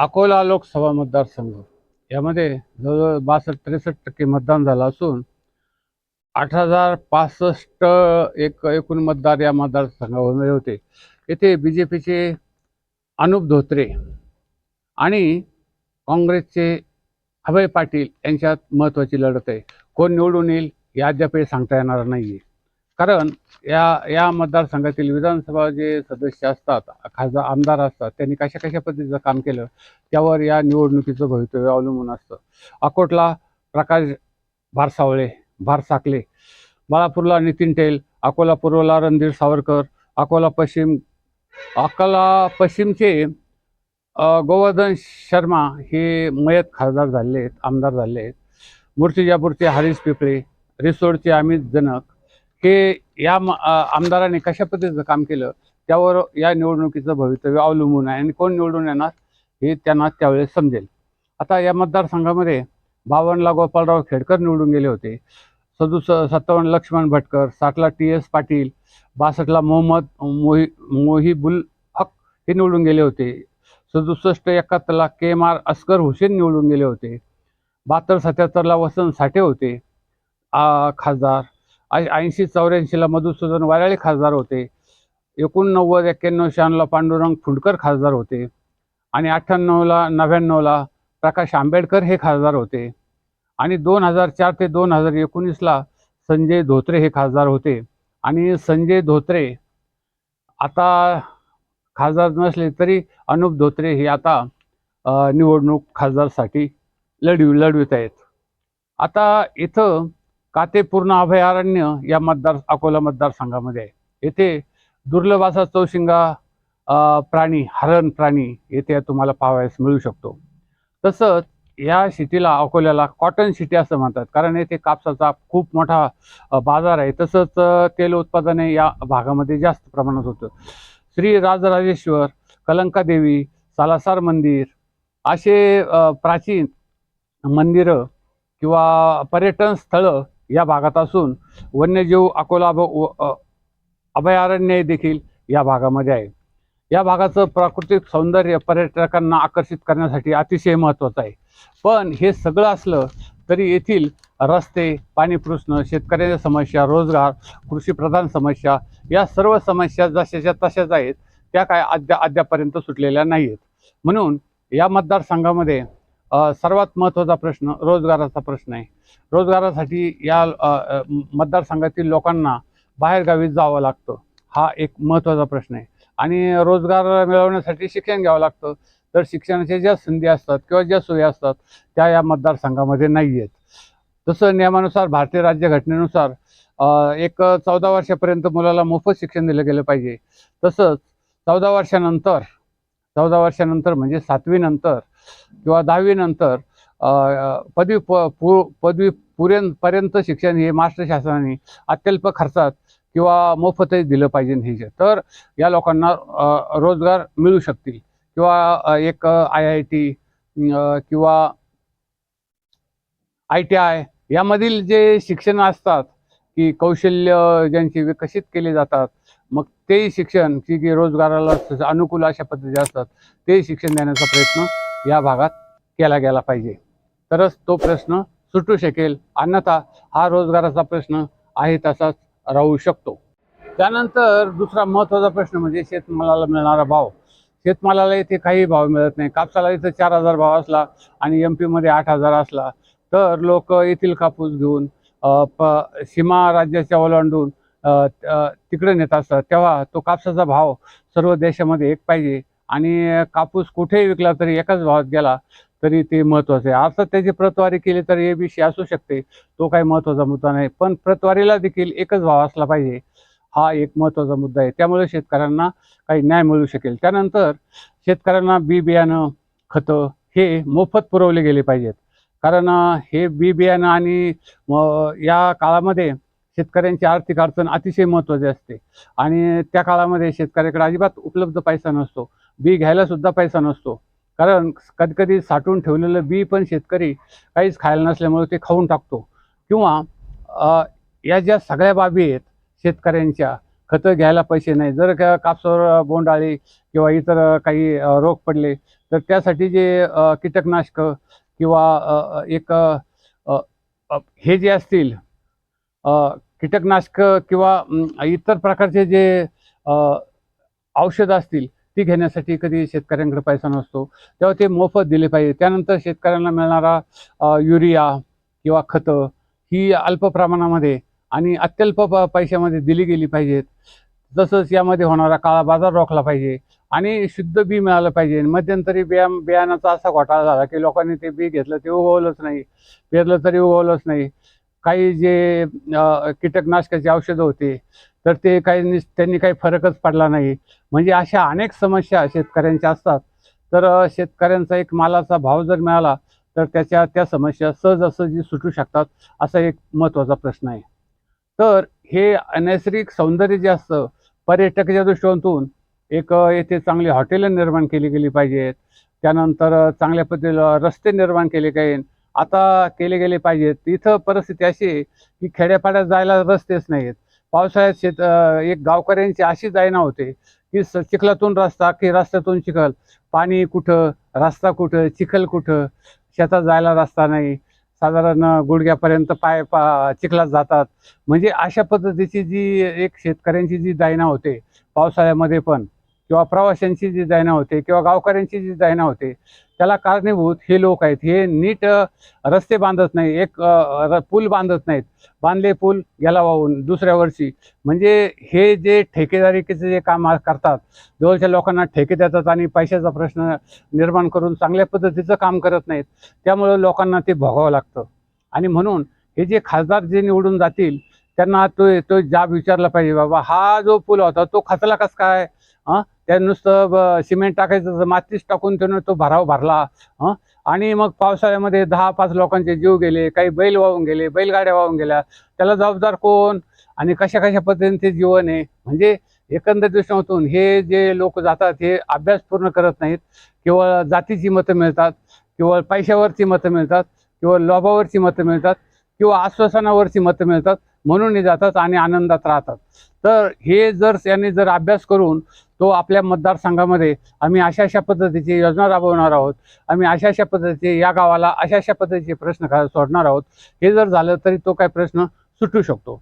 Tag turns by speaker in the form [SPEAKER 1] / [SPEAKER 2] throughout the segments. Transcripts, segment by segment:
[SPEAKER 1] अकोला लोकसभा मतदारसंघ. यामध्ये जवळजवळ बासष्ट त्रेसष्ट टक्के मतदान झालं असून आठ हजार पासष्ट एक एकूण मतदार या मतदारसंघामध्ये होते. येथे बी जे पीचे अनुप धोत्रे आणि काँग्रेसचे अभय पाटील यांच्यात महत्त्वाची लढत आहे. कोण निवडून येईल हे अद्याप सांगता येणार नाही आहे कारण या या मतदारसंघातील विधानसभा जे सदस्य असतात खासदार आमदार असतात त्यांनी कशा कशा पद्धतीचं काम केलं त्यावर या निवडणुकीचं भवितव्य अवलंबून असतं. अकोटला प्रकाश भारसावळे भारसाकले बाळापूरला नितीन टेल अकोला पूर्वला रणधीर सावरकर अकोला पश्चिम अकोला पश्चिमचे गोवर्धन शर्मा हे मयत खासदार झाले आहेत आमदार झाले आहेत मूर्तिजापूरचे हरीश पिपळे रिसोडचे अमित जनक हे या म- आमदारांनी कशा पद्धतीचं काम केलं त्यावर या निवडणुकीचं भवितव्य अवलंबून आहे आणि कोण निवडून येणार हे त्यांना त्यावेळेस समजेल. आता या मतदारसंघामध्ये बावनला गोपालराव खेडकर निवडून गेले होते सदुस सत्तावन्न लक्ष्मण भटकर साठला टी एस पाटील बासष्टला मोहम्मद मोही मोहिबुल हक हे निवडून गेले होते सदुसष्ट एकाहत्तरला K M R Askar Hussain निवडून गेले होते बहात्तर सत्याहत्तरला वसंत साठे होते खासदार ऐंशी चौऱ्याऐंशीला मधुसूदन वाराळे खासदार होते. एकोणनव्वद एक्क्याण्णव शहाण्णवला पांडुरंग फुंडकर खासदार होते. आणि अठ्ठ्याण्णवला नव्याण्णवला प्रकाश आंबेडकर हे खासदार होते. आणि दोन हजार चार ते दोन हजार एकोणीसला संजय धोत्रे हे खासदार होते. आणि संजय धोत्रे आता खासदार नसले तरी अनुप धोत्रे हे आता निवडणूक खासदारसाठी लढवी लढवित आहेत. आता इथं कातेपूर्ण अभयारण्य या मतदार अकोला मतदारसंघामध्ये आहे. येथे दुर्लभ असा चौशिंगा प्राणी हरण प्राणी येथे तुम्हाला पाहावयास मिळू शकतो. तसंच या सिटीला अकोल्याला कॉटन सिटी असं म्हणतात. कारण येथे कापसाचा खूप मोठा बाजार आहे. तसंच तेल उत्पादने या भागामध्ये जास्त प्रमाणात होतं. श्री राजराजेश्वर कलंका देवी सालासार मंदिर असे प्राचीन मंदिरं किंवा पर्यटन स्थळं या भागात असून वन्यजीव अकोला व- अभयारण्य देखील या भागामध्ये आहे. या भागाचं प्राकृतिक सौंदर्य पर्यटकांना आकर्षित करण्यासाठी अतिशय महत्त्वाचं आहे. पण हे सगळं असलं तरी येथील रस्ते पाणी प्रश्न शेतकऱ्यांच्या समस्या रोजगार कृषीप्रधान समस्या या सर्व समस्या जशाच्या तशाच आहेत त्या काय अद्या अद्यापर्यंत सुटलेल्या नाही आहेत म्हणून या मतदारसंघामध्ये सर्वात महत्त्वाचा प्रश्न रोजगाराचा प्रश्न आहे. रोजगारासाठी या मतदारसंघातील लोकांना बाहेरगावी जावं लागतं. हा एक महत्त्वाचा प्रश्न आहे. आणि रोजगार मिळवण्यासाठी शिक्षण घ्यावं लागतं. तर शिक्षणाच्या ज्या संधी असतात किंवा ज्या सोयी असतात त्या या मतदारसंघामध्ये नाही आहेत. तसं नियमानुसार भारतीय राज्यघटनेनुसार एक चौदा वर्षापर्यंत मुलाला मोफत शिक्षण दिलं गेलं पाहिजे. तसंच चौदा वर्षानंतर चौदा वर्षानंतर म्हणजे सातवीनंतर किंवा दहावीनंतर पदवी प पू पदवी पुरेपर्यंत शिक्षण हे महाराष्ट्र शासनाने अत्यल्प खर्चात किंवा मोफतही दिलं पाहिजे हे तर या लोकांना रोजगार मिळू शकतील. किंवा एक आय आय टी किंवा आय टी आय यामधील जे शिक्षण असतात की कौशल्य ज्यांची विकसित केले जातात मग तेही शिक्षण की रोजगाराला अनुकूल अशा पद्धती असतात ते शिक्षण देण्याचा प्रयत्न या भागात केला गेला पाहिजे. तरच तो प्रश्न सुटू शकेल. अन्यथा हा रोजगाराचा प्रश्न आहे तसाच राहू शकतो. त्यानंतर दुसरा महत्त्वाचा प्रश्न म्हणजे शेतमालाला मिळणारा भाव. शेतमालाला इथे काही भाव मिळत नाही. कापसाला इथं चार हजार भाव असला आणि एम पीमध्ये आठ हजार असला तर लोक येथील कापूस घेऊन प सीमा राज्याच्या ओलांडून तिकडे नेत असतात. तेव्हा तो कापसाचा भाव सर्व देशामध्ये एक पाहिजे. आणि कापूस कुठेही विकला तरी एकाच भावात गेला तरी ते महत्त्वाचं आहे. आता त्याची प्रतवारी केली तर ए बी सी असू शकते. तो काही महत्त्वाचा मुद्दा नाही. पण प्रतवारीला देखील एकच भाव असला पाहिजे. हा एक महत्त्वाचा मुद्दा आहे. त्यामुळे शेतकऱ्यांना काही न्याय मिळू शकेल. त्यानंतर शेतकऱ्यांना बी बियाणं खतं हे मोफत पुरवले गेले पाहिजेत. कारण हे बी बियाणं आणि या काळामध्ये शेतकऱ्यांची आर्थिक अडचण अतिशय महत्त्वाची असते. आणि त्या काळामध्ये शेतकऱ्याकडे अजिबात उपलब्ध पैसा नसतो. बी घ्यायला सुद्धा पैसा नसतो. कारण कधीकधी साठवून ठेवलेलं बी पण शेतकरी काहीच खायला नसल्यामुळे ते खाऊन टाकतो. किंवा या ज्या सगळ्या बाबी आहेत शेतकऱ्यांच्या खतं घ्यायला पैसे नाही. जर का कापसावर बोंडाळी किंवा इतर काही रोग पडले तर त्यासाठी जे कीटकनाशकं किंवा एक हे जे असतील कीटकनाशक कीटकनाशकं किंवा इतर प्रकारचे जे औषधं असतील ती घेण्यासाठी कधी शेतकऱ्यांकडे पैसा नसतो. तेव्हा ते मोफत दिले पाहिजे. त्यानंतर शेतकऱ्यांना मिळणारा युरिया किंवा खतं ही अल्प प्रमाणामध्ये आणि अत्यल्प प पैशामध्ये दिली गेली पाहिजेत. तसंच यामध्ये होणारा काळा बाजार रोखला पाहिजे आणि शुद्ध बी मिळालं पाहिजे. मध्यंतरी बिया बियाणाचा असा घोटाळा झाला की लोकांनी ते बी घेतलं ते उगवलंच नाही. पेरलं तरी उगवलंच नाही. काही जे कीटकनाशकाची कीटकनाशकाचे औषधं होते तर ते काही निस- त्यांनी काही फरकच पडला नाही. म्हणजे अशा अनेक समस्या शेतकऱ्यांच्या असतात. तर शेतकऱ्यांचा एक मालाचा भाव जर मिळाला तर त्याच्या त्या समस्या सहजासहजी सुटू शकतात असा एक महत्त्वाचा प्रश्न आहे. तर हे नैसर्गिक सौंदर्य जे असतं पर्यटकाच्या दृष्टिकोनातून एक येथे चांगली हॉटेलं निर्माण केली गेली पाहिजेत त्यानंतर चांगल्या पद्धतीला रस्ते निर्माण केले पाहिजे आता केले गेले पाहिजेत. इथं परिस्थिती अशी की खेड्यापाड्यात जायला रस्तेच नाहीत पावसाळ्यात शेत एक गावकऱ्यांची अशी जायना होते की स चिखलातून रस्ता की रस्त्यातून चिखल. पाणी कुठं रस्ता कुठं चिखल कुठं? शेतात जायला रस्ता नाही. साधारण गुडघ्यापर्यंत पाय पा चिखलात जातात. म्हणजे अशा पद्धतीची जी एक शेतकऱ्यांची जी दायना होते पावसाळ्यामध्ये पण. किंवा प्रवाशांची जी जायना होते किंवा गावकऱ्यांची जी जायना होते त्याला कारणीभूत हे लोक आहेत. हे नीट रस्ते बांधत नाही एक र- पूल बांधत नाहीत. बांधले पूल गेला वाहून दुसऱ्या वर्षी. म्हणजे हे जे ठेकेदारीचे जे काम करतात जवळच्या लोकांना ठेके देतात आणि पैशाचा प्रश्न निर्माण करून चांगल्या पद्धतीचं काम करत नाहीत त्यामुळं लोकांना ते भोगावं लागतं. आणि म्हणून हे जे खासदार जे निवडून जातील त्यांना तो तो जाब विचारला पाहिजे बाबा हा जो पूल होता तो खचला कस काय? हां? त्या नुसतं सिमेंट टाकायचं तर मातीच टाकून त्यानं तो भराव भरला हां? आणि मग पावसाळ्यामध्ये दहा पाच लोकांचे जीव गेले काही बैल वाहून गेले बैलगाड्या वाहून गेल्या. त्याला जबाबदार कोण? आणि कशा कशा पद्धतीने ते जीवन आहे? म्हणजे एकंदर दृष्टीकोनातून हे जे लोक जातात हे अभ्यास पूर्ण करत नाहीत. केवळ जातीची मतं मिळतात केवळ पैशावरची मतं मिळतात किंवा लोभावरची मतं मिळतात किंवा आश्वासनावरची मतं मिळतात म्हणून हे जातात आणि आनंदात राहतात. तर हे जर त्यांनी जर अभ्यास करून तो आपल्या मतदारसंघामध्ये आम्ही अशा अशा पद्धतीची योजना राबवणार आहोत. आम्ही अशा अशा पद्धतीचे या गावाला अशा अशा पद्धतीचे प्रश्न सोडणार आहोत. हे जर झालं तरी तो काय प्रश्न सुटू शकतो.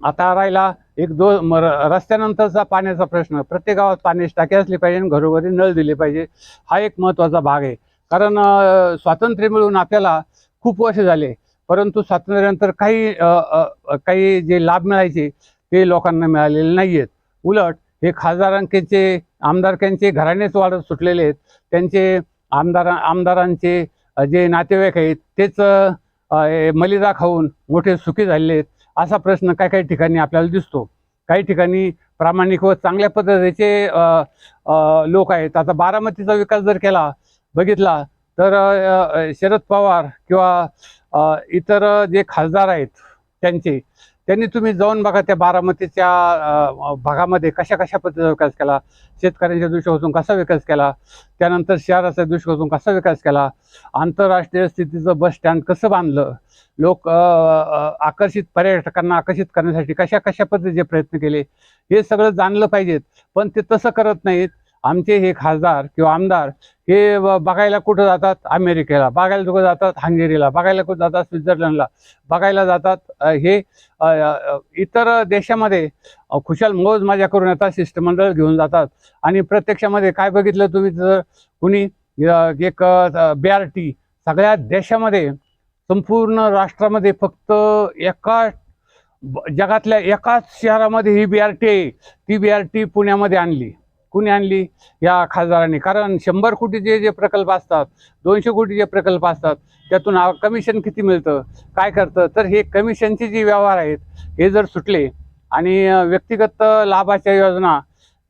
[SPEAKER 1] आता राहिला एक दो म र- रस्त्यानंतरचा पाण्याचा प्रश्न. प्रत्येक गावात पाण्याची टाकी असली पाहिजे आणि घरोघरी नळ दिले पाहिजे. हा एक महत्त्वाचा भाग आहे. कारण स्वातंत्र्य मिळून आपल्याला खूप वर्ष झाले. परंतु स्वातंत्र्यानंतर काही काही जे लाभ मिळायचे ते लोकांना मिळालेले नाही आहेत उलट हे खासदारांचे आमदारकांचे घराणेच वाढत सुटलेले आहेत. त्यांचे आमदार आमदारांचे जे नातेवाईक आहेत तेच मलिदा खाऊन मोठे सुखी झालेले आहेत. असा प्रश्न काही काही ठिकाणी आपल्याला दिसतो. काही ठिकाणी प्रामाणिक व चांगल्या पद्धतीचे लोक आहेत. आता बारामतीचा विकास जर केला बघितला तर शरद पवार किंवा इतर जे खासदार आहेत त्यांचे त्यांनी तुम्ही जाऊन बघा त्या बारामतीच्या भागामध्ये कशा कशा पद्धतीचा विकास केला शेतकऱ्यांच्या दृष्टीपासून कसा विकास केला त्यानंतर शहराच्या दृष्टीपासून कसा विकास केला आंतरराष्ट्रीय स्थितीचं बस स्टँड कसं बांधलं लोक आकर्षित पर्यटकांना आकर्षित करण्यासाठी कशा कशा पद्धतीचे प्रयत्न केले हे सगळं जाणलं पाहिजेत पण ते तसं करत नाहीत. आमचे हे खासदार किंवा आमदार हे ब- बघायला कुठं जातात? अमेरिकेला. बघायला कुठं जातात? हंगेरीला. बघायला कुठं जातात? स्वित्झर्लंडला. बघायला जातात हे इतर देशामध्ये खुशाल मौज माझ्या करून येतात शिष्टमंडळ घेऊन जातात. आणि प्रत्यक्षामध्ये काय बघितलं तुम्ही तर कुणी? एक बी आर टी. सगळ्या देशामध्ये संपूर्ण राष्ट्रामध्ये फक्त एका ब- जगातल्या एकाच शहरामध्ये ही बी आर टी आहे. ती बी आर टी पुण्यामध्ये आणली. कुणी आणली या खासदारांनी? कारण शंभर कोटीचे जे प्रकल्प असतात दोनशे कोटीचे प्रकल्प असतात त्यातून कमिशन किती मिळतं काय करतं? तर हे कमिशनचे जे व्यवहार आहेत हे जर सुटले आणि व्यक्तिगत लाभाच्या योजना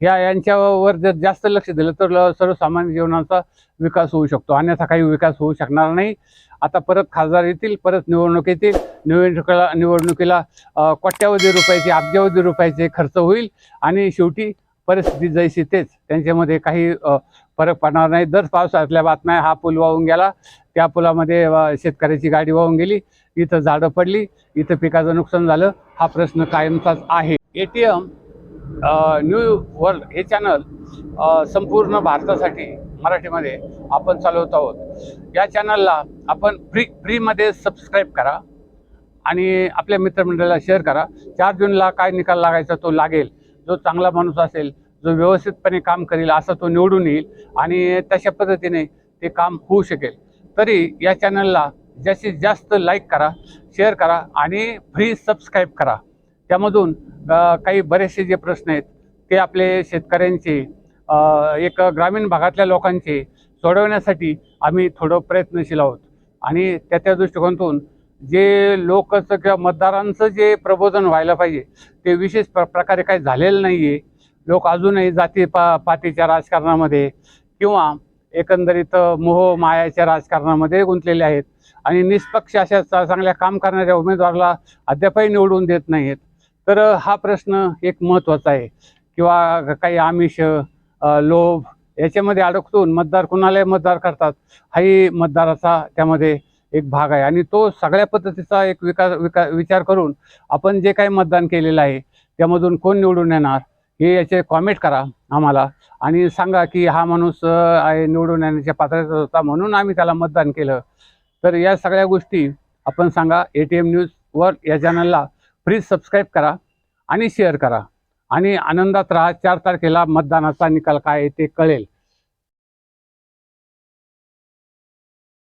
[SPEAKER 1] ह्या यांच्यावर जर जास्त लक्ष दिलं तर सर्वसामान्य जीवनाचा विकास होऊ शकतो. अन्यथा काही विकास होऊ शकणार नाही. आता परत खासदार येतील परत निवडणूक येतील. निवडणुकीला निवडणुकीला कोट्यावधी रुपयाचे अब्जावधी रुपयाचे खर्च होईल आणि शेवटी परिस्थिती जैसी तेच. त्यांच्यामध्ये काही फरक पडणार नाही. दर पावसाळ्यातल्या बातम्या हा पूल वाहून गेला. त्या पुलामध्ये शेतकऱ्याची गाडी वाहून गेली. इथं झाडं पडली. इथं पिकाचं नुकसान झालं. हा प्रश्न कायमचाच आहे. A T M new world हे चॅनल संपूर्ण भारतासाठी मराठीमध्ये आपण चालवत आहोत. या चॅनलला आपण फ्री फ्रीमध्ये सबस्क्राईब करा आणि आपल्या मित्रमंडळाला शेअर करा. चार जूनला काय निकाल लागायचा तो लागेल. जो चांगला माणूस असेल जो व्यवस्थितपणे काम करेल असा तो निवडून येईल आणि तशा पद्धतीने ते काम होऊ शकेल. तरी या चॅनलला जास्तीत जास्त लाईक करा शेअर करा आणि फ्री सबस्क्राईब करा. त्यामधून काही बरेचसे जे प्रश्न आहेत ते आपले शेतकऱ्यांचे एक ग्रामीण भागातल्या लोकांचे सोडवण्यासाठी आम्ही थोडं प्रयत्नशील आहोत. आणि त्या त्या दृष्टिकोनातून जे लोकचं किंवा मतदारांचं जे प्रबोधन व्हायला पाहिजे ते विशेष प्र प्रकारे काही झालेलं नाही आहे लोक अजूनही जाती पा पातीच्या राजकारणामध्ये किंवा एकंदरीत मोह मायाच्या राजकारणामध्ये गुंतलेले आहेत आणि निष्पक्ष अशा चांगल्या काम करणाऱ्या उमेदवाराला अद्यापही निवडून देत नाहीत तर हा प्रश्न एक महत्त्वाचा आहे. किंवा काही आमिष लोभ याच्यामध्ये अडकतून मतदार कुणालाही मतदार करतात हाही मतदाराचा त्यामध्ये एक भाग आहे. आणि तो सगळ्या पद्धतीचा एक विकास विका विचार करून आपण जे काही मतदान केलेलं आहे त्यामधून कोण निवडून येणार हे याचे कॉमेंट करा आम्हाला. आणि सांगा की हा माणूस आहे निवडून येण्याच्या पात्राचा होता म्हणून आम्ही त्याला मतदान केलं. तर या सगळ्या गोष्टी आपण सांगा ए टी एम न्यूजवर या चॅनलला प्लीज सबस्क्राईब करा आणि शेअर करा. आणि आनंदात राहा चार तारखेला मतदानाचा निकाल काय आहे ते कळेल.